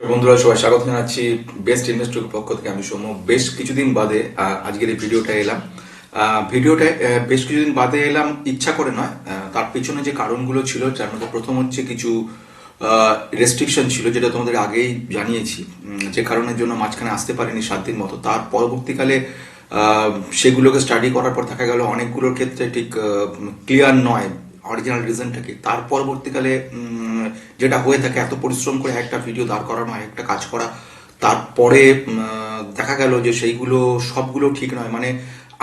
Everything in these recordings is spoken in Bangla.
বন্ধুরা সবাই স্বাগত জানাচ্ছি বেস্ট ইনভেস্টর পক্ষ থেকে। আমি সৌম্য। বেশ কিছুদিন বাদে আজকের এই ভিডিওটা এলাম। আহ, ভিডিওটা আহ, বেশ কিছুদিন বাদে এলাম ইচ্ছা করে নয়। তার পিছনে যে কারণগুলো ছিল যার মধ্যে প্রথম হচ্ছে কিছু রেস্ট্রিকশন ছিল যেটা তোমাদের আগেই জানিয়েছি। যে কারণের জন্য মাঝখানে আসতে পারিনি সাত দিন মতো। তার পরবর্তীকালে সেগুলোকে স্টাডি করার পর দেখা গেল অনেকগুলোর ক্ষেত্রে ঠিক ক্লিয়ার নয়। অরিজিনাল রিজনটা কি তার পরবর্তীকালে যেটা হয়ে থাকে, এত পরিশ্রম করে একটা ভিডিও দাঁড় করানো একটা কাজ করা, তারপরে দেখা গেল যে সেইগুলো, সবগুলো ঠিক নয়। মানে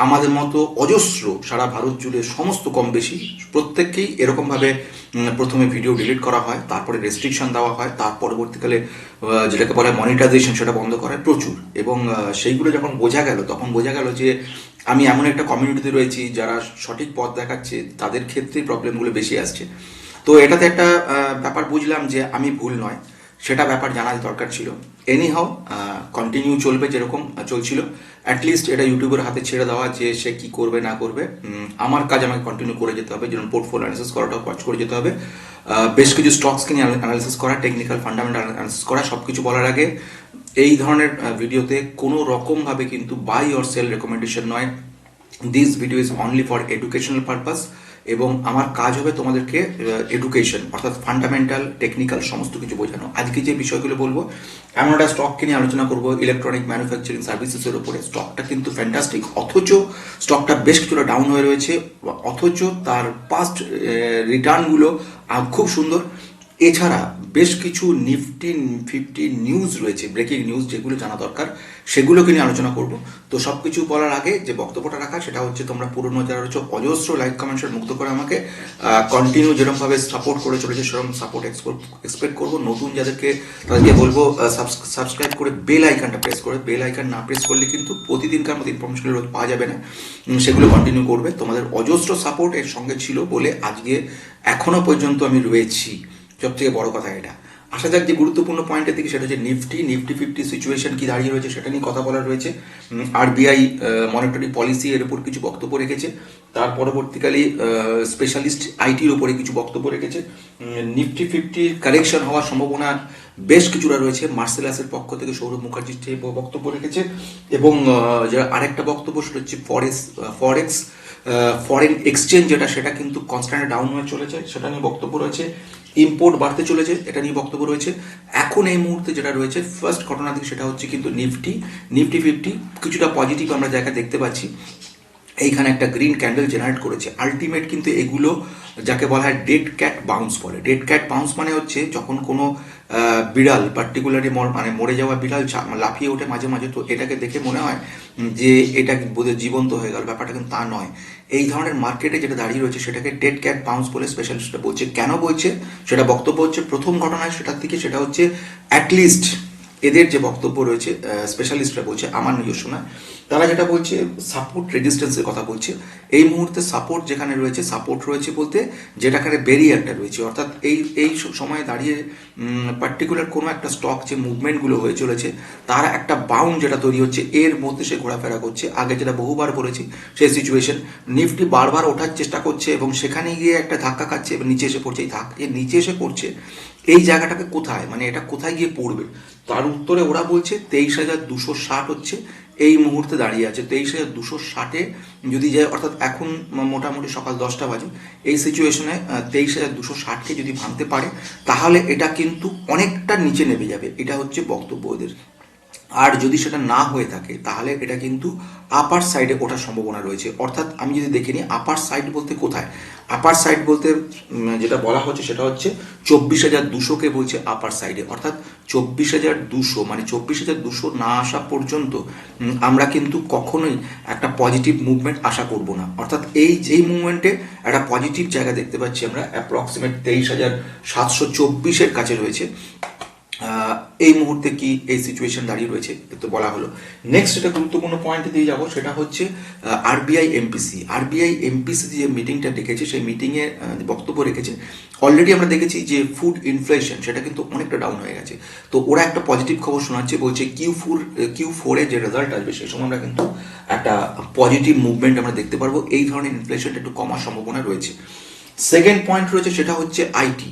আমাদের মতো অজস্র সারা ভারত জুড়ে সমস্ত কম বেশি প্রত্যেককেই এরকমভাবে প্রথমে ভিডিও ডিলিট করা হয়, তারপরে রেস্ট্রিকশন দেওয়া হয়, তার পরবর্তীকালে যেটাকে বলা মনিটাইজেশন সেটা বন্ধ করা প্রচুর। এবং সেইগুলো যখন বোঝা গেল, তখন বোঝা গেল যে আমি এমন একটা কমিউনিটিতে রয়েছি যারা সঠিক পথ দেখাচ্ছে, তাদের ক্ষেত্রে প্রবলেমগুলো বেশি আসছে। তো এটাতে একটা ব্যাপার বুঝলাম যে আমি ভুল নয়। সেটা ব্যাপার জানার দরকার ছিল। এনি হাও কন্টিনিউ চলবে যেরকম চলছিল। অ্যাটলিস্ট এটা ইউটিউবের হাতে ছেড়ে দেওয়া যে সে কি করবে, না করবে আমার কাজ আমাকে কন্টিনিউ করে যেতে হবে। যেমন পোর্টফোলিও অ্যানালিসিস করাটাও কাজ করে যেতে হবে। বেশ কিছু স্টকস কিনে অ্যানালিসিস করা টেকনিক্যাল ফান্ডামেন্টাল অ্যানালিসিস করা সব কিছু বলার আগে এই ধরনের ভিডিওতে কোনো রকমভাবে কিন্তু বাই অর সেল রেকমেন্ডেশন নয়। This video is only for educational purpose এবং আমার কাজ হবে তোমাদেরকে এডুকেশন অর্থাৎ ফান্ডামেন্টাল টেকনিক্যাল সমস্ত কিছু বোঝানো। আজকে যে বিষয়গুলো বলব, এমন একটা স্টককে নিয়ে আলোচনা করব ইলেকট্রনিক ম্যানুফ্যাকচারিং সার্ভিসেসের উপরে। স্টকটা কিন্তু ফ্যান্টাস্টিক অথচ স্টকটা বেশ কিছুটা ডাউন হয়ে রয়েছে, অথচ তার পাস্ট রিটার্নগুলো খুব সুন্দর। এছাড়া বেশ কিছু নিফটি, ফিফটি নিউজ রয়েছে, ব্রেকিং নিউজ যেগুলো জানা দরকার, সেগুলোকে নিয়ে আলোচনা করব। তো সব কিছু বলার আগে যে বক্তব্যটা রাখা, সেটা হচ্ছে তোমরা পুরনো যারা রয়েছে, অজস্র লাইক কমেন্টসের মুক্ত করে আমাকে কন্টিনিউ যেরকমভাবে সাপোর্ট করে চলেছে, সেরকম সাপোর্ট এক্সপেক্ট করব। নতুন যাদেরকে তাদেরকে বলব সাবস্ক্রাইব করে বেল আইকনটা প্রেস করে। বেল আইকন না প্রেস করলে কিন্তু প্রতিদিনকার মতো ইনফরমেশনগুলো রোজ পাওয়া যাবে না। সেগুলো কন্টিনিউ করবে। তোমাদের অজস্র সাপোর্ট এর সঙ্গে ছিল বলে আজকে এখনও পর্যন্ত আমি রয়েছি। সব থেকে বড় কথা এটা। আসা যাক যে গুরুত্বপূর্ণ পয়েন্টের দিকে সেটা হচ্ছে নিফটি নিফটি ফিফটি সিচুয়েশন কি দাঁড়িয়ে রয়েছে সেটা নিয়ে কথা বলা রয়েছে। আরবিআই মনিটরি পলিসি এর উপর কিছু বক্তব্য রেখেছে। তার পরবর্তীকালে স্পেশালিস্ট আইটির উপরে কিছু বক্তব্য রেখেছে। নিফটি ফিফটির কারেকশন হওয়ার সম্ভাবনা বেশ কিছুটা রয়েছে। মার্সেলাসের পক্ষ থেকে সৌরভ মুখার্জির যে বক্তব্য রেখেছে। এবং যারা আরেকটা বক্তব্য সেটা হচ্ছে ফরেক্স ফরেক্স ফরেন এক্সচেঞ্জ যেটা, সেটা কিন্তু কনস্ট্যান্ট ডাউন হয়ে চলেছে। সেটা নিয়ে বক্তব্য রয়েছে। ইম্পোর্ট বাড়তে চলেছে, এটা নিয়ে বক্তব্য রয়েছে। এখন এই মুহূর্তে যেটা রয়েছে ফার্স্ট ঘটনা দিকে সেটা হচ্ছে কিন্তু নিফটি নিফটি ফিফটি কিছুটা পজিটিভ আমরা জায়গা দেখতে পাচ্ছি। এইখানে একটা গ্রিন ক্যান্ডেল জেনারেট করেছে। আলটিমেট কিন্তু এগুলো, যাকে বলা হয় ডেড ক্যাট বাউন্স বলে। ডেড ক্যাট বাউন্স মানে হচ্ছে যখন কোনো বিড়াল পার্টিকুলারলি মানে মরে যাওয়া বিড়াল লাফিয়ে ওঠে মাঝে মাঝে। তো এটাকে দেখে মনে হয় যে এটা বোধহয় জীবন্ত হয়ে গেল, ব্যাপারটা কিন্তু তা নয়। এই ধরনের মার্কেটে যেটা দাঁড়িয়ে রয়েছে সেটাকে ডেড ক্যাট পাউন্স বলে স্পেশালিস্টরা বলছে। কেন বলছে? সেটা বক্তব্য হচ্ছে, প্রথম ঘটনায় সেটার থেকে সেটা হচ্ছে অ্যাটলিস্ট এদের যে বক্তব্য রয়েছে স্পেশালিস্টরা বলছে, আমার নিজস্ব না। তারা যেটা বলছে সাপোর্ট রেজিস্ট্যান্সের কথা বলছে। এই মুহূর্তে সাপোর্ট যেখানে রয়েছে সাপোর্ট রয়েছে বলতে যেটাখানে ব্যারিয়ারটা রয়েছে। অর্থাৎ এই এই সময়ে দাঁড়িয়ে পার্টিকুলার কোনো একটা স্টক যে মুভমেন্টগুলো হয়ে চলেছে, তার একটা বাউন্ড যেটা তৈরি হচ্ছে, এর মধ্যে সে ঘোরাফেরা করছে। আগে যেটা বহুবার বলেছি, সেই সিচুয়েশন নিফটি বারবার ওঠার চেষ্টা করছে এবং সেখানে গিয়ে একটা ধাক্কা খাচ্ছে এবং নিচে এসে পড়ছে। এই ধাক্কা নিচে এসে পড়ছে, এই জায়গাটাকে কোথায়? মানে এটা কোথায় গিয়ে পড়বে? তার উত্তরে ওরা বলছে তেইশ হাজার দুশো ষাট হচ্ছে, এই মুহূর্তে দাঁড়িয়ে আছে। তেইশ হাজার দুশো ষাটে যদি যায়, অর্থাৎ এখন মোটামুটি সকাল দশটা বাজে, এই সিচুয়েশনে তেইশ হাজার দুশো ষাটকে যদি ভাঙতে পারে, তাহলে এটা কিন্তু অনেকটা নিচে নেমে যাবে। এটা হচ্ছে বক্তব্য ওদের। আর যদি সেটা না হয়ে থাকে, তাহলে এটা কিন্তু আপার সাইডে ওঠার সম্ভাবনা রয়েছে। অর্থাৎ আমি যদি দেখে নিই আপার সাইড বলতে কোথায়? আপার সাইড বলতে যেটা বলা হচ্ছে সেটা হচ্ছে চব্বিশ হাজার দুশোকে বলছে আপার সাইডে অর্থাৎ চব্বিশ হাজার দুশো মানে চব্বিশ হাজার দুশো না আসা পর্যন্ত আমরা কিন্তু কখনোই একটা পজিটিভ মুভমেন্ট আশা করব না। অর্থাৎ এই যেই মুভমেন্টে একটা পজিটিভ জায়গা দেখতে পাচ্ছি আমরা অ্যাপ্রক্সিমেট তেইশ হাজার সাতশো চব্বিশের কাছে রয়েছে। এই মুহূর্তে কি এই সিচুয়েশন দাঁড়িয়ে রয়েছে? তো বলা হলো। নেক্সট একটা গুরুত্বপূর্ণ পয়েন্টে দিয়ে যাব, সেটা হচ্ছে আরবিআই এমপিসি আরবিআই এমপিসি যে মিটিংটা ডেকেছে, সেই মিটিংয়ে বক্তব্য রেখেছে অলরেডি আমরা দেখেছি যে ফুড ইনফ্লেশন সেটা কিন্তু অনেকটা ডাউন হয়ে গেছে। তো ওরা একটা পজিটিভ খবর শোনাচ্ছে, বলছে কিউ ফোর কিউ ফোরে যে রেজাল্ট আসবে সেই সময় আমরা কিন্তু একটা পজিটিভ মুভমেন্ট আমরা দেখতে পারব। এই ধরনের ইনফ্লেশনটা একটু কমার সম্ভাবনা রয়েছে। সেকেন্ড পয়েন্ট রয়েছে, সেটা হচ্ছে আইটি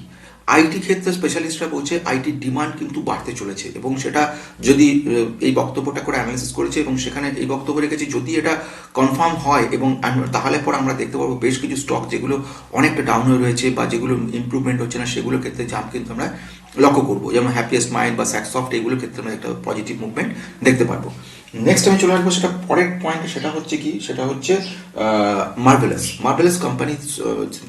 আইটি ক্ষেত্রে স্পেশালিস্টরা বলছে আইটি ডিমান্ড কিন্তু বাড়তে চলেছে এবং সেটা যদি এই বক্তব্যটা করে অ্যানালিসিস করেছে এবং সেখানে এই বক্তব্য রেখেছে, যদি এটা কনফার্ম হয় এবং তাহলে পর আমরা দেখতে পারব বেশ কিছু স্টক যেগুলো অনেকটা ডাউন হয়ে রয়েছে বা যেগুলো ইমপ্রুভমেন্ট হচ্ছে না সেগুলোর ক্ষেত্রে জাম্প কিন্তু আমরা লক্ষ্য করব। যেমন হ্যাপিয়েস্ট মাইন্ড বা স্যাকসফট এগুলোর ক্ষেত্রে আমরা একটা পজিটিভ মুভমেন্ট দেখতে পারব। নেক্সট আমি চলে আসব সেটা পরের পয়েন্ট সেটা হচ্ছে কি? সেটা হচ্ছে মার্ভেলাস মার্ভেলাস কোম্পানির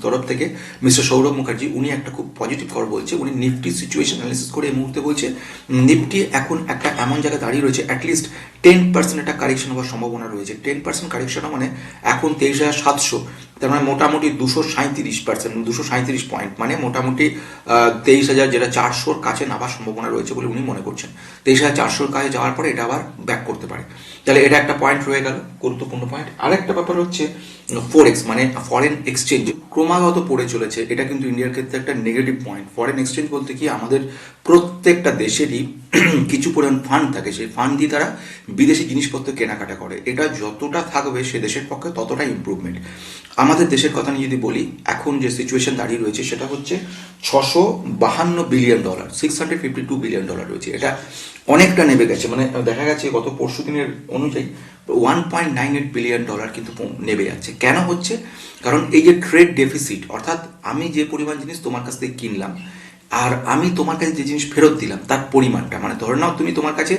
তরফ থেকে মিস্টার সৌরভ মুখার্জি, উনি একটা খুব পজিটিভ খবর বলছে। উনি নিফটি সিচুয়েশন অ্যানালিসিস করে এই মুহূর্তে বলছে নিফটি এখন একটা এমন জায়গায় দাঁড়িয়ে রয়েছে অ্যাটলিস্ট টেন পার্সেন্ট একটা কারেকশন হওয়ার সম্ভাবনা রয়েছে। টেন পার্সেন্ট কারেকশন মানে এখন তেইশ হাজার সাতশো, তার মানে মোটামুটি দুশো সাঁত্রিশ পার্সেন্ট দুশো সাঁত্রিশ পয়েন্ট মানে মোটামুটি তেইশ হাজার যেটা চারশোর কাছে নামার সম্ভাবনা রয়েছে বলে উনি মনে করছেন। তেইশ হাজার চারশোর কাছে যাওয়ার পরে এটা আবার ব্যাক করতে পারে। তাহলে এটা একটা পয়েন্ট রয়ে গেল, গুরুত্বপূর্ণ পয়েন্ট আরেকটা ব্যাপার হচ্ছে ফোরেক্স মানে ফরেন এক্সচেঞ্জ ক্রমাগত পড়ে চলেছে। এটা কিন্তু ইন্ডিয়ার ক্ষেত্রে একটা নেগেটিভ পয়েন্ট ফরেন এক্সচেঞ্জ বলতে কি, আমাদের প্রত্যেকটা দেশেরই কিছু পরিমাণ ফান্ড থাকে। সেই ফান্ড দিয়ে তারা বিদেশি জিনিসপত্র কেনাকাটা করে। এটা যতটা থাকবে সে দেশের পক্ষে ততটা ইম্প্রুভমেন্ট আমাদের দেশের কথা নিয়ে যদি বলি, এখন যে সিচুয়েশন দাঁড়িয়ে রয়েছে সেটা হচ্ছে ছশো বাহান্ন billion dollar six hundred fifty two billion dollar রয়েছে। এটা অনেকটা নেমে গেছে। মানে দেখা গেছে গত পরশু দিনের অনুযায়ী one point nine eight billion dollar কিন্তু নেমে যাচ্ছে। কেন হচ্ছে? কারণ এই যে ট্রেড ডেফিসিট অর্থাৎ আমি যে পরিমাণ জিনিস তোমার কাছ থেকে কিনলাম, আর আমি তোমার কাছে যে জিনিস ফেরত দিলাম, তার পরিমাণটা মানে ধরে নাও তুমি তোমার কাছে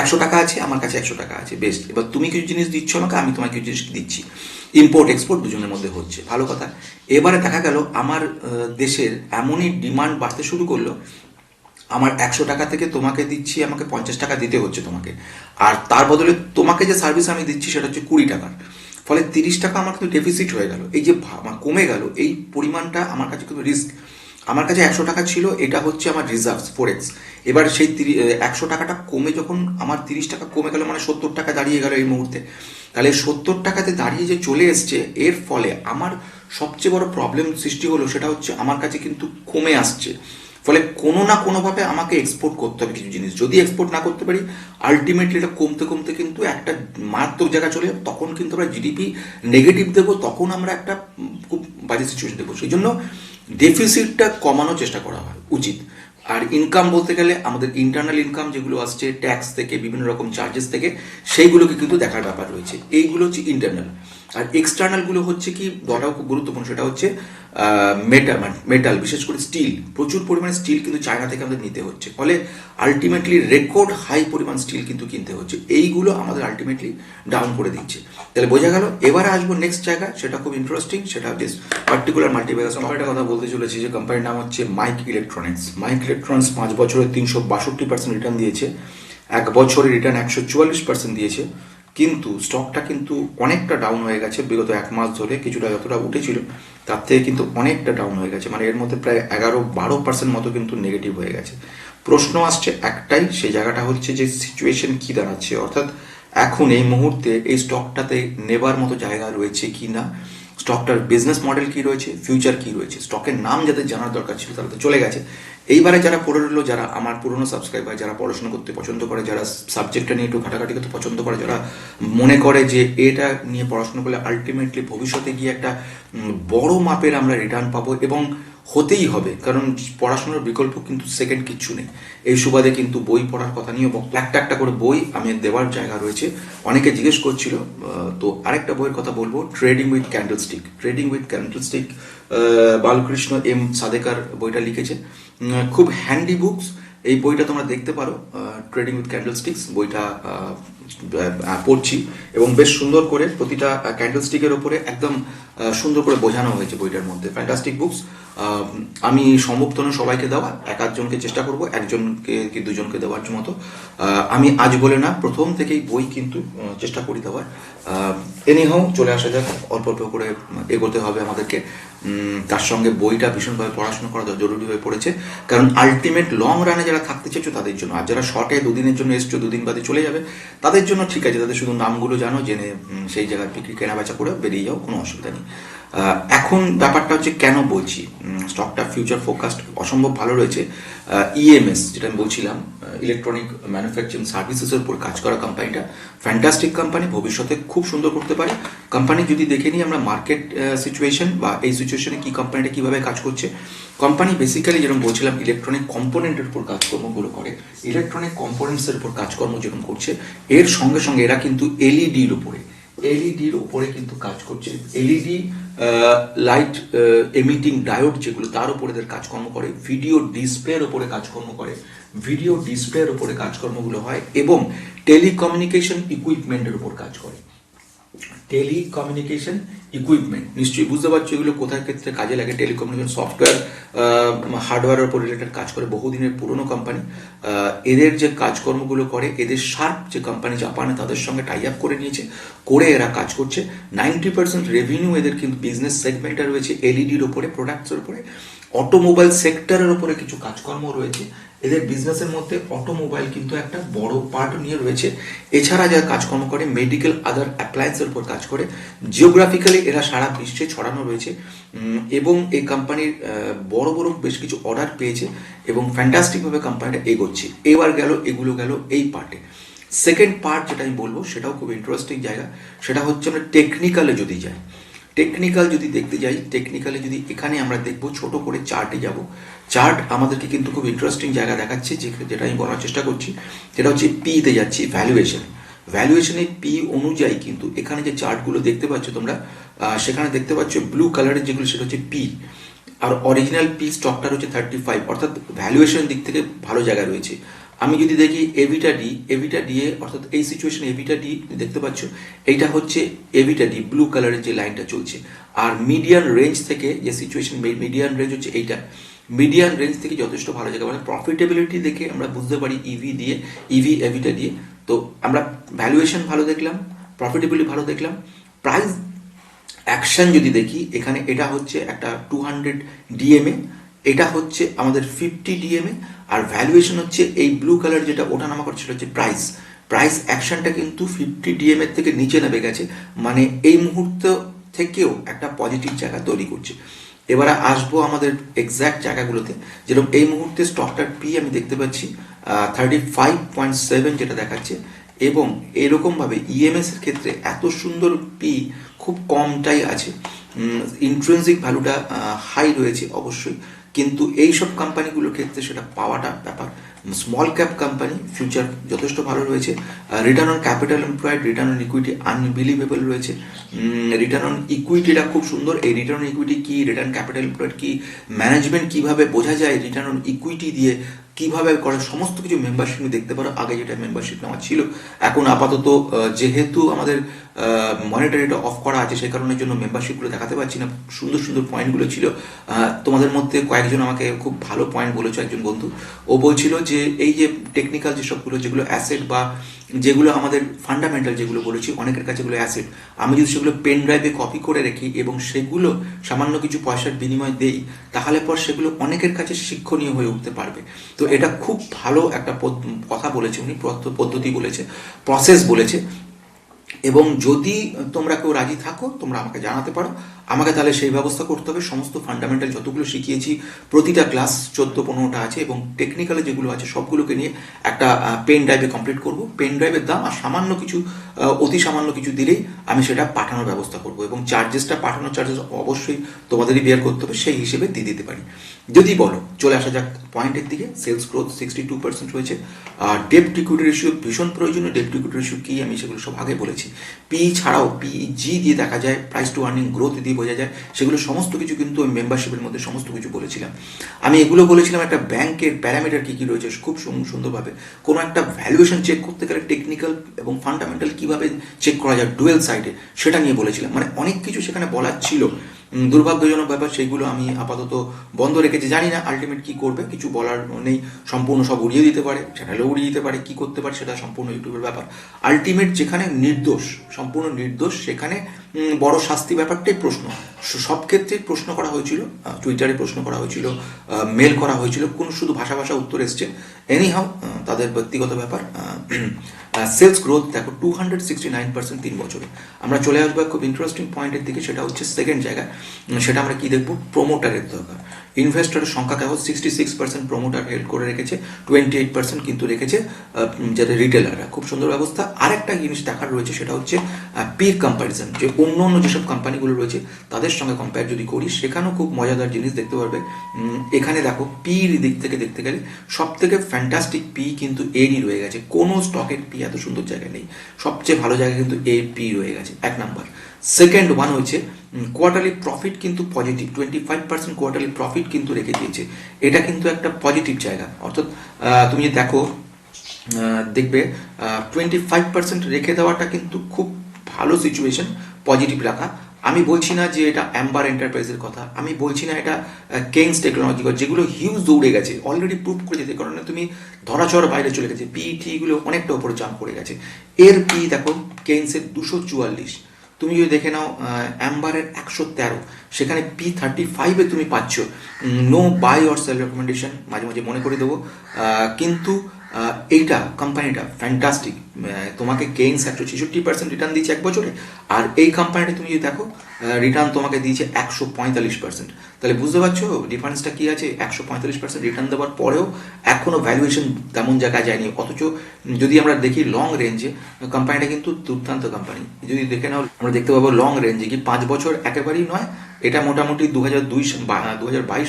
একশো টাকা আছে, আমার কাছে একশো টাকা আছে বেস্ট এবার তুমি কিছু জিনিস দিচ্ছ আমাকে, আমি তোমাকে কিছু জিনিস দিচ্ছি। ইম্পোর্ট এক্সপোর্ট দুজনের মধ্যে হচ্ছে। ভালো কথা। এবারে দেখা গেল, আমার দেশের এমনই ডিমান্ড বাড়তে শুরু করল আমার একশো টাকা থেকে তোমাকে দিচ্ছি, আমাকে পঞ্চাশ টাকা দিতে হচ্ছে তোমাকে। আর তার বদলে তোমাকে যে সার্ভিস আমি দিচ্ছি সেটা হচ্ছে কুড়ি টাকার। ফলে তিরিশ টাকা আমার কিন্তু ডেফিসিট হয়ে গেল। এই যে কমে গেল, এই পরিমাণটা আমার কাছে কিন্তু রিস্ক আমার কাছে একশো টাকা ছিল, এটা হচ্ছে আমার রিজার্ভস ফোরেক্স এবার সেই একশো টাকাটা কমে যখন আমার তিরিশ টাকা কমে গেল মানে সত্তর টাকা দাঁড়িয়ে গেল এই মুহূর্তে। তাহলে সত্তর টাকাতে দাঁড়িয়ে যে চলে এসছে, এর ফলে আমার সবচেয়ে বড় প্রবলেম সৃষ্টি হলো সেটা হচ্ছে আমার কাছে কিন্তু কমে আসছে। ফলে কোনো না কোনোভাবে আমাকে এক্সপোর্ট করতে হবে কিছু জিনিস। যদি এক্সপোর্ট না করতে পারি আলটিমেটলি এটা কমতে কমতে কিন্তু একটা মারাত্মক জায়গা চলে যাবে। তখন কিন্তু আমরা জিডিপি নেগেটিভ দেবো, তখন আমরা একটা খুব বাজে সিচুয়েশন দেবো। সেই জন্য ডেফিসিটটা কমানোর চেষ্টা করা হয়, উচিত। আর ইনকাম বলতে গেলে আমাদের ইন্টারনাল ইনকাম যেগুলো আসছে ট্যাক্স থেকে, বিভিন্ন রকম চার্জেস থেকে, সেইগুলোকে কিন্তু দেখার ব্যাপার রয়েছে। এইগুলো হচ্ছে ইন্টারনাল আর এক্সটার্নালগুলো হচ্ছে কি, বলাও খুব গুরুত্বপূর্ণ, সেটা হচ্ছে মেটাল মেটাল বিশেষ করে স্টিল প্রচুর পরিমাণে স্টিল কিন্তু চায়না থেকে আমাদের নিতে হচ্ছে। ফলে আলটিমেটলি রেকর্ড হাই পরিমাণ স্টিল কিন্তু কিনতে হচ্ছে। এইগুলো আমাদের আলটিমেটলি ডাউন করে দিচ্ছে। তাহলে বোঝা গেল, এবারে আসব নেক্সট জায়গা, সেটা খুব ইন্টারেস্টিং সেটা হচ্ছে পার্টিকুলার মাল্টিপ্যাকাস কোম্পানিটার কথা বলতে চলেছি যে কোম্পানির নাম হচ্ছে মাইক ইলেকট্রনিক্স মাইক ইলেকট্রনিক্স পাঁচ বছরে তিনশো বাষট্টি পার্সেন্ট রিটার্ন দিয়েছে। এক বছরে রিটার্ন একশো চুয়াল্লিশ পার্সেন্ট দিয়েছে। কিন্তু স্টকটা কিন্তু অনেকটা ডাউন হয়ে গেছে, বিগত এক মাস ধরে কিছুটা যতটা উঠেছিল, তার থেকে কিন্তু অনেকটা ডাউন হয়ে গেছে। মানে এর মধ্যে প্রায় এগারো বারো পার্সেন্ট মতো কিন্তু নেগেটিভ হয়ে গেছে। প্রশ্ন আসছে একটাই সেই জায়গাটা হচ্ছে যে সিচুয়েশন কি দাঁড়াচ্ছে? অর্থাৎ এখন এই মুহূর্তে এই স্টকটাতে নেবার মতো জায়গা রয়েছে কি না স্টকটার বিজনেস মডেল কি রয়েছে ফিউচার কি রয়েছে, স্টকের নাম যাদের জানার দরকার ছিল তারা তো চলে গেছে। এইবারে যারা পড়ে রইল, যারা আমার পুরনো সাবস্ক্রাইবার যারা পড়াশোনা করতে পছন্দ করে, যারা সাবজেক্টটা নিয়ে একটু ঘাটাঘাটি করতে পছন্দ করে, যারা মনে করে যে এটা নিয়ে পড়াশোনা করলে আলটিমেটলি ভবিষ্যতে গিয়ে একটা বড় মাপের আমরা রিটার্ন পাবো এবং হতেই হবে, কারণ পড়াশোনার বিকল্প কিন্তু সেকেন্ড কিচ্ছু নেই। এই সুবাদে কিন্তু বই পড়ার কথা নিয়ে বক্তব্য, একটা একটা করে বই আমি দেওয়ার জায়গা রয়েছে। অনেকে জিজ্ঞেস করছিল তো আরেকটা বইয়ের কথা বলব trading with candlestick trading with candlestick Balkrishna M Sadekar বইটা লিখেছে। খুব হ্যান্ডি বুকস এই বইটা তোমরা দেখতে পারো ট্রেডিং উইথ ক্যান্ডেলস্টিক্স বইটা পড়ছি এবং বেশ সুন্দর করে প্রতিটা ক্যান্ডেলস্টিকের ওপরে একদম সুন্দর করে বোঝানো হয়েছে বইটার মধ্যে। ফ্যান্টাস্টিক বুকস আমি সম্ভব তো না সবাইকে দেওয়া, এক একজনকে চেষ্টা করব, একজনকে কি দুজনকে দেওয়ার মতো। আমি আজ বলে না, প্রথম থেকেই বই কিন্তু চেষ্টা করি দেওয়ার। এনিহাও চলে আসা যাক, অল্প অল্প করে এগোতে হবে আমাদেরকে। তার সঙ্গে বইটা ভীষণভাবে পড়াশোনা করা জরুরি হয়ে পড়েছে। কারণ আলটিমেট লং রানে যারা থাকতে চাইছো তাদের জন্য, আর যারা শর্টে দুদিনের জন্য এসছো, দুদিন বাদে চলে যাবে, তাদের জন্য ঠিক আছে, তাদের শুধু নামগুলো জানো, জেনে সেই জায়গায় বিক্রি কেনা বেচা করে বেরিয়ে যাও, কোনো অসুবিধা নেই। এখন ব্যাপারটা হচ্ছে কেন বলছি? স্টকটা ফিউচার ফোকাস্ট অসম্ভব ভালো রয়েছে। ইএমএস যেটা আমি বলছিলাম ইলেকট্রনিক ম্যানুফ্যাকচারিং সার্ভিসেসের উপর কাজ করা কোম্পানিটা ফ্যান্টাস্টিক কোম্পানি ভবিষ্যতে খুব সুন্দর করতে পারে। কোম্পানি যদি দেখে নিই আমরা মার্কেট সিচুয়েশন বা এই সিচুয়েশনে কি কোম্পানিটা কীভাবে কাজ করছে কোম্পানি বেসিক্যালি যেরকম বলছিলাম ইলেকট্রনিক কম্পোনেন্টের উপর কাজকর্মগুলো করে ইলেকট্রনিক কম্পোনেন্টসের উপর কাজকর্ম যেরকম করছে, এর সঙ্গে সঙ্গে এরা কিন্তু এলইডির উপরে এলইডির উপরে কিন্তু কাজ করছে। এলইডি লাইট এমিটিং ডায়োড যেগুলো, তার উপরে এদের কাজকর্ম করে ভিডিও ডিসপ্লের উপরে কাজকর্ম করে ভিডিও ডিসপ্লের উপরে কাজকর্মগুলো হয় এবং টেলিকমিউনিকেশন ইকুইপমেন্টের উপর কাজ করে। টেলিকমিউনিকেশন ইকুইপমেন্ট নিশ্চয়ই বুঝতে পারছ এগুলো কোথায় ক্ষেত্রে কাজে লাগে? টেলিকমিউনিকেশন সফটওয়্যার হার্ডওয়্যারের উপর রিলেটেড কাজ করে বহুদিনের পুরনো কোম্পানি এদের যে কাজকর্মগুলো করে, এদের শার্প যে কোম্পানি জাপানে তাদের সঙ্গে টাই আপ করে নিয়েছে, করে এরা কাজ করছে। নাইনটি পার্সেন্ট রেভিনিউ এদের কিন্তু বিজনেস সেগমেন্টটা রয়েছে এলইডির ওপরে প্রোডাক্টসের উপরে। অটোমোবাইল সেক্টরের উপরে কিছু কাজকর্ম রয়েছে। এদের বিজনেসের মধ্যে অটোমোবাইল কিন্তু একটা বড় পার্ট নিয়ে রয়েছে। এছাড়া যারা কাজকর্ম করে মেডিকেল আদার অ্যাপ্লায়েন্সের উপর কাজ করে জিওগ্রাফিক্যালি এরা সারা বিশ্বে ছড়ানো রয়েছে। এবং এই কোম্পানির বড় বড় বেশ কিছু অর্ডার পেয়েছে এবং ফ্যান্টাস্টিকভাবে কোম্পানিটা এগোচ্ছে। এবার গেল, এগুলো গেল এই পার্টে সেকেন্ড পার্ট যেটা আমি বলব, সেটাও খুব ইন্টারেস্টিং জায়গা। সেটা হচ্ছে আমরা টেকনিক্যালে যদি যাই। টেকনিক্যাল যদি দেখতে যাই টেকনিক্যালি যদি এখানে আমরা দেখব, ছোট করে চার্টে যাব। চার্ট আমাদেরকে কিন্তু খুব ইন্টারেস্টিং জায়গা দেখাচ্ছে যেটা আমি বলার চেষ্টা করছি। সেটা হচ্ছে পিতে যাচ্ছি ভ্যালুয়েশন ভ্যালুয়েশনে পি অনুযায়ী কিন্তু এখানে যে চার্টগুলো দেখতে পাচ্ছ তোমরা সেখানে দেখতে পাচ্ছ ব্লু কালারের যেগুলো, সেটা হচ্ছে পি আর অরিজিনাল পি স্টকটা হচ্ছে থার্টি ফাইভ অর্থাৎ ভ্যালুয়েশন দিক থেকে ভালো জায়গা রয়েছে। আমি যদি দেখি এভিটা ডি এভিটা ডি এ, অর্থাৎ এই সিচুয়েশনে এভিটা ডি দেখতে পাচ্ছ, এইটা হচ্ছে এভিটা ডি ব্লু কালারের যে লাইনটা চলছে। আর মিডিয়ান রেঞ্জ থেকে যে সিচুয়েশন মিডিয়ান রেঞ্জ হচ্ছে এইটা। মিডিয়ান রেঞ্জ থেকে যথেষ্ট ভালো জায়গা। মানে প্রফিটেবিলিটি দেখে আমরা বুঝতে পারি ইভি দিয়ে ইভি এভিটা দিয়ে তো আমরা ভ্যালুয়েশন ভালো দেখলাম প্রফিটেবিলিটি ভালো দেখলাম। প্রাইস অ্যাকশন যদি দেখি, এখানে এটা হচ্ছে একটা টু হান্ড্রেড ডিএমএ এটা হচ্ছে আমাদের ফিফটি ডিএমএ আর ভ্যালুয়েশন হচ্ছে এই ব্লু কালার যেটা ওঠানামা করছে, সেটা হচ্ছে প্রাইস প্রাইস অ্যাকশনটা কিন্তু ফিফটি ডিএমএর থেকে নিচে নেমে গেছে মানে এই মুহূর্ত থেকেও একটা পজিটিভ জায়গা তৈরি করছে। এবারে আসব আমাদের এক্স্যাক্ট জায়গাগুলোতে। যেরকম এই মুহূর্তে স্টকটার পি আমি দেখতে পাচ্ছি থার্টি ফাইভ পয়েন্ট সেভেন যেটা দেখাচ্ছে, এবং এরকমভাবে ইএমএস এর ক্ষেত্রে এত সুন্দর পি খুব কমটাই আছে। ইন্ট্রেন্সিক ভ্যালুটা হাই রয়েছে অবশ্যই। কিন্তু এই সব কোম্পানিগুলোর ক্ষেত্রে সেটা পাওয়াটা ব্যাপার। স্মল ক্যাপ কোম্পানি, ফিউচার যথেষ্ট ভালো রয়েছে। Return on capital employed return on equity unbelievable রয়েছে। রিটার্ন অন ইকুইটিটা খুব সুন্দর। এই রিটার্ন অন ইকুইটি কি রিটার্ন ক্যাপিটাল এমপ্লয়েড কি ম্যানেজমেন্ট কীভাবে বোঝা যায়? রিটার্ন অন ইকুইটি দিয়ে কীভাবে করে, সমস্ত কিছু মেম্বারশিপ দেখতে পারো। আগে যেটা মেম্বারশিপ নেওয়া ছিল, এখন আপাতত যেহেতু আমাদের মনিটারিটা অফ করা আছে, সেই কারণের জন্য মেম্বারশিপগুলো দেখাতে পারছি না। সুন্দর সুন্দর পয়েন্টগুলো ছিল। তোমাদের মধ্যে কয়েকজন আমাকে খুব ভালো পয়েন্ট বলেছে, একজন বন্ধু। ও বলছিল যে, এই যে টেকনিক্যাল যেসবগুলো, যেগুলো অ্যাসেট বা যেগুলো আমাদের ফান্ডামেন্টাল যেগুলো বলেছি, অনেকের কাছে যেগুলো অ্যাসেট আমি যদি সেগুলো পেন ড্রাইভে কপি করে রাখি এবং সেগুলো সামান্য কিছু পয়সার বিনিময় দেই, তাহলে পর সেগুলো অনেকের কাছে শিক্ষণীয় হয়ে উঠতে পারবে। তো এটা খুব ভালো একটা কথা বলেছে উনি পদ্ধ- পদ্ধতি বলেছে প্রসেস বলেছে। এবং যদি তোমরা কেউ রাজি থাকো, তোমরা আমাকে জানাতে পারো। আমাকে তাহলে সেই ব্যবস্থা করতে হবে। সমস্ত ফান্ডামেন্টাল যতগুলো শিখিয়েছি, প্রতিটা ক্লাস চোদ্দ, পনেরোটা আছে এবং টেকনিক্যালে যেগুলো আছে সবগুলোকে নিয়ে একটা পেন ড্রাইভে কমপ্লিট করব। পেন ড্রাইভের দাম আর সামান্য কিছু অতি সামান্য কিছু দিলেই আমি সেটা পাঠানোর ব্যবস্থা করব এবং চার্জেসটা পাঠানোর চার্জেস অবশ্যই তোমাদেরই বেয়ার করতে হবে, সেই হিসেবে দিয়ে দিতে পারি। যদি বলো, চলে আসা যাক পয়েন্টের দিকে sales growth sixty two percent রয়েছে আর ডেপ্ট ইকুইটি রেশিও ভীষণ প্রয়োজনীয় ডেপ্ট ইকুইটি রেশিও কি আমি সেগুলো সব আগে বলেছি। পি ছাড়াও পি জি দিয়ে দেখা যায় প্রাইস টু আর্নিং গ্রোথ দিয়ে বোঝা যায়। সেগুলো সমস্ত কিছু কিন্তু ওই মেম্বারশিপের মধ্যে সমস্ত কিছু বলেছিলাম। আমি এগুলো বলেছিলাম একটা ব্যাংকের প্যারামিটার কী কী রয়েছে, খুব সুন- সুন্দরভাবে। কোনো একটা ভ্যালুয়েশন চেক করতে গেলে টেকনিক্যাল এবং ফান্ডামেন্টাল কীভাবে চেক করা যায় ডুয়েল সাইডে সেটা নিয়ে বলেছিলাম। মানে অনেক কিছু সেখানে বলার ছিল। দুর্ভাগ্যজনক ব্যাপার সেগুলো আমি আপাতত বন্ধ রেখেছি। জানি না আলটিমেট কি করবে, কিছু বলার নেই। সম্পূর্ণ সব উড়িয়ে দিতে পারে চ্যানেলও উড়িয়ে দিতে পারে, কি করতে পারে সেটা সম্পূর্ণ ইউটিউবের ব্যাপার। আলটিমেট যেখানে নির্দোষ, সম্পূর্ণ নির্দোষ সেখানে বড় শাস্তি ব্যাপারটাই প্রশ্ন। সব ক্ষেত্রেই প্রশ্ন করা হয়েছিল টুইটারে প্রশ্ন করা হয়েছিল মেল করা হয়েছিল, কোন শুধু ভাষা ভাষা উত্তর এসছে। এনি হাউ তাদের ব্যক্তিগত ব্যাপার সেলস গ্রোথ দেখো two hundred sixty nine percent তিন বছরে। আমরা চলে আসব খুব ইন্টারেস্টিং পয়েন্টের দিকে, সেটা হচ্ছে সেকেন্ড জায়গা সেটা আমরা কি দেখব? প্রোমোটারের দরকার। ইনভেস্টরের সংখ্যা কেবল sixty six percent promoter held করে রেখেছে টোয়েন্টি এইট পার্সেন্ট কিন্তু রেখেছে যারা রিটেলাররা খুব সুন্দর ব্যবস্থা। আরেকটা জিনিস দেখার রয়েছে, সেটা হচ্ছে পির কম্প্যারিজন যে অন্য অন্য যেসব কোম্পানিগুলো রয়েছে, তাদের সঙ্গে কম্পেয়ার যদি করি, সেখানেও খুব মজাদার জিনিস দেখতে পারবে। এখানে দেখো পির দিক থেকে দেখতে গেলে সব থেকে ফ্যান্টাস্টিক পি কিন্তু এরই রয়ে গেছে। কোনো স্টকের পি এত সুন্দর জায়গায় নেই। সবচেয়ে ভালো জায়গায় কিন্তু এর পি রয়ে গেছে। এক নাম্বার। সেকেন্ড ওয়ান হচ্ছে কোয়ার্টারলি প্রফিট কিন্তু positive twenty five percent quarterly profit কিন্তু রেখে দিয়েছে। এটা কিন্তু একটা পজিটিভ জায়গা। অর্থাৎ তুমি দেখো দেখবে টোয়েন্টি ফাইভ পার্সেন্ট রেখে দেওয়াটা কিন্তু খুব ভালো সিচুয়েশন পজিটিভ রাখা। আমি বলছি না যে এটা অ্যাম্বার এন্টারপ্রাইজের কথা। আমি বলছি না এটা কেইন্স টেকনোলজি যেগুলো হিউজ দৌড়ে গেছে অলরেডি প্রুভ করে যেতে কারণে তুমি ধরাচড় বাইরে চলে গেছে। পিইটি গুলো অনেকটা উপরে জাম্প করে গেছে। এর পি দেখো কেইন্সের দুশো চুয়াল্লিশ। তুমি যদি দেখে নাও অ্যাম্বারের একশো তেরো, সেখানে পি থার্টি ফাইভে তুমি পাচ্ছ। No buy or sell recommendation মাঝে মাঝে মনে করে দেবো। কিন্তু এইটা কোম্পানিটা ফ্যান্টাস্টিক তোমাকে গেইনস একশো ছেষট্টি পার্সেন্ট রিটার্ন দিয়েছে এক বছরে, আর এই কোম্পানিটা তুমি যদি দেখো রিটার্ন তোমাকে দিয়েছে একশো পঁয়তাল্লিশ পার্সেন্ট তাহলে বুঝতে পারছ ডিফারেন্সটা কি আছে? একশো পঁয়তাল্লিশ পার্সেন্ট রিটার্ন দেওয়ার পরেও এখনও ভ্যালুয়েশন তেমন জায়গায় যায়নি, অথচ যদি আমরা দেখি লং রেঞ্জে কোম্পানিটা কিন্তু দুর্দান্ত কোম্পানি যদি দেখে নাও, আমরা দেখতে পাবো লং রেঞ্জে কি পাঁচ বছর একেবারেই নয় এটা মোটামুটি দু হাজার দুই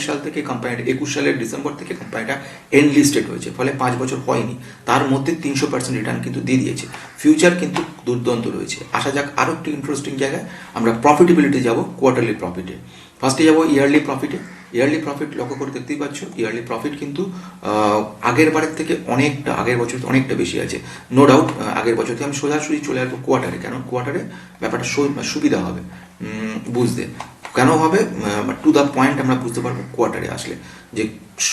সাল থেকে কোম্পানিটা একুশ সালের ডিসেম্বর থেকে কোম্পানিটা এনলিস্টেড হয়েছে, ফলে পাঁচ বছর হয়নি। তার মধ্যে তিনশো পার্সেন্ট রিটার্ন কিন্তু দিয়ে দিয়েছে। ফিউচার কিন্তু দুর্দান্ত রয়েছে। আসা যাক আরও একটি ইন্টারেস্টিং জায়গায় আমরা প্রফিটেবিলিটি যাব কোয়ার্টারলি প্রফিটে ফার্স্টে যাব ইয়ারলি প্রফিটে ইয়ারলি প্রফিট লক্ষ্য করে দেখতেই পাচ্ছ ইয়ারলি প্রফিট কিন্তু আগের বারের থেকে অনেকটা, আগের বছর অনেকটা বেশি আছে। নো ডাউট আগের বছর থেকে আমি সোজাসুজি চলে আসব কোয়ার্টারে কেন? কোয়ার্টারে ব্যাপারটা সুবিধা হবে। বুঝতে। কেন হবে? টু দ্য পয়েন্ট আমরা বুঝতে পারব কোয়ার্টারে আসলে। যে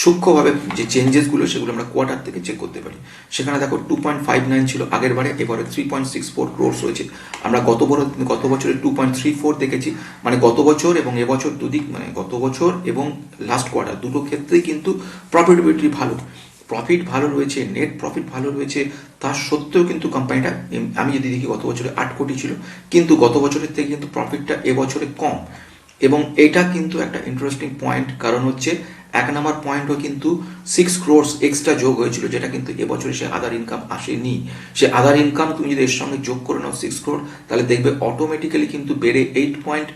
সূক্ষ্মভাবে যে চেঞ্জেসগুলো সেগুলো আমরা কোয়ার্টার থেকে চেক করতে পারি। সেখানে দেখো টু পয়েন্ট ফাইভ নাইন ছিল আগের বারে, এবারে three point six four crores হয়েছে আমরা গত বড় গত বছরে টু পয়েন্ট থ্রি ফোর দেখেছি। মানে গত বছর এবং এবছর দুদিক মানে গত বছর এবং লাস্ট কোয়ার্টার দুটো ক্ষেত্রেই কিন্তু প্রফিটেবিলিটি ভালো। প্রফিট ভালো রয়েছে নেট প্রফিট ভালো রয়েছে। তার সত্ত্বেও কিন্তু কোম্পানিটা আমি যদি দেখি গত বছরে আট কোটি ছিল, কিন্তু গত বছরের থেকে কিন্তু প্রফিটটা এবছরে কম। এবং এটা কিন্তু একটা ইন্টারেস্টিং পয়েন্ট কারণ হচ্ছে এক নাম্বার পয়েন্টও কিন্তু সিক্স ক্রোর্স এক্সট্রা যোগ হয়েছিল, যেটা কিন্তু এবছরে সে আদার ইনকাম আসেনি। সে আদার ইনকাম তুমি যদি এর সঙ্গে যোগ করে নাও সিক্স ক্রোর তাহলে দেখবে অটোমেটিক্যালি কিন্তু বেড়ে eight point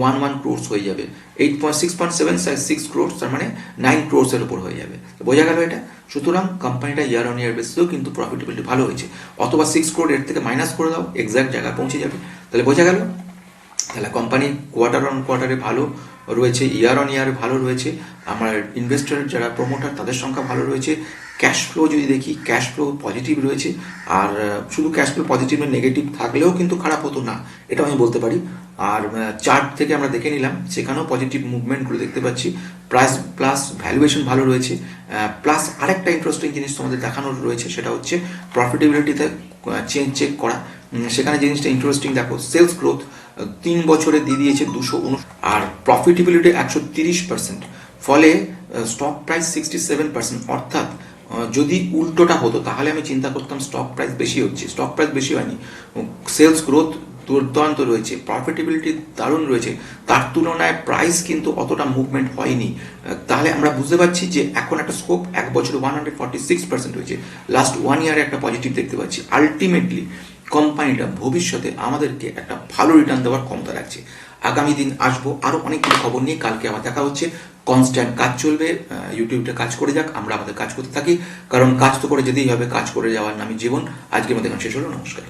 one one crores হয়ে যাবে। Eight point six point seven size six crores তার মানে নাইন ক্রোর্সের উপর হয়ে যাবে। বোঝা গেল এটা? সুতরাং কোম্পানিটা ইয়ার অন ইয়ার বেসিসেও কিন্তু প্রফিটেবিলিটি ভালো হয়েছে। অথবা সিক্স ক্রোর এর থেকে মাইনাস করে দাও এক্সাক্ট জায়গায় পৌঁছে যাবে। তাহলে বোঝা গেল? তাহলে কোম্পানি কোয়ার্টার অন কোয়ার্টারে ভালো রয়েছে ইয়ার অন ইয়ার ভালো রয়েছে। আমার ইনভেস্টর যারা প্রমোটার তাদের সংখ্যা ভালো রয়েছে। ক্যাশ ফ্লো যদি দেখি ক্যাশ ফ্লো পজিটিভ রয়েছে। আর শুধু ক্যাশ ফ্লো পজিটিভ নেগেটিভ থাকলেও কিন্তু খারাপ হতো না এটা আমি বলতে পারি। আর চার্ট থেকে আমরা দেখে নিলাম, সেখানেও পজিটিভ মুভমেন্টগুলো দেখতে পাচ্ছি। প্রাইস প্লাস ভ্যালুয়েশন ভালো রয়েছে। প্লাস আরেকটা ইন্টারেস্টিং জিনিস তোমাদের দেখানোর রয়েছে, সেটা হচ্ছে প্রফিটেবিলিটিতে চেঞ্জ চেক করা। সেখানে জিনিসটা ইন্টারেস্টিং দেখো সেলস গ্রোথ তিন বছরে দিয়ে দিয়েছে দুশো আর প্রফিটেবিলিটি একশো তিরিশ পার্সেন্ট ফলে stock price sixty seven percent অর্থাৎ যদি উল্টোটা হতো, তাহলে আমি চিন্তা করতাম স্টক প্রাইস বেশি হচ্ছে। স্টক প্রাইস বেশি হয়নি। সেলস গ্রোথ দুর্দান্ত রয়েছে প্রফিটেবিলিটি দারুণ রয়েছে। তার তুলনায় প্রাইস কিন্তু অতটা মুভমেন্ট হয়নি। তাহলে আমরা বুঝতে পারছি যে এখন একটা স্কোপ এক বছরে one hundred forty six percent হয়েছে লাস্ট ওয়ান ইয়ারে একটা পজিটিভ দেখতে পাচ্ছি। আলটিমেটলি কোম্পানিটা ভবিষ্যতে আমাদেরকে একটা ভালো রিটার্ন দেওয়ার ক্ষমতা রাখছে। আগামী দিন আসব, আরও অনেকগুলো খবর নিয়ে কালকে আবার দেখা হচ্ছে। কনস্ট্যান্ট কাজ চলবে ইউটিউবটা কাজ করে যাক, আমরা আমাদের কাজ করতে থাকি। কারণ কাজ তো করে যেতেই হবে, কাজ করে যাওয়ার নামই জীবন। আজকে আমাদের শেষ হলো, নমস্কার।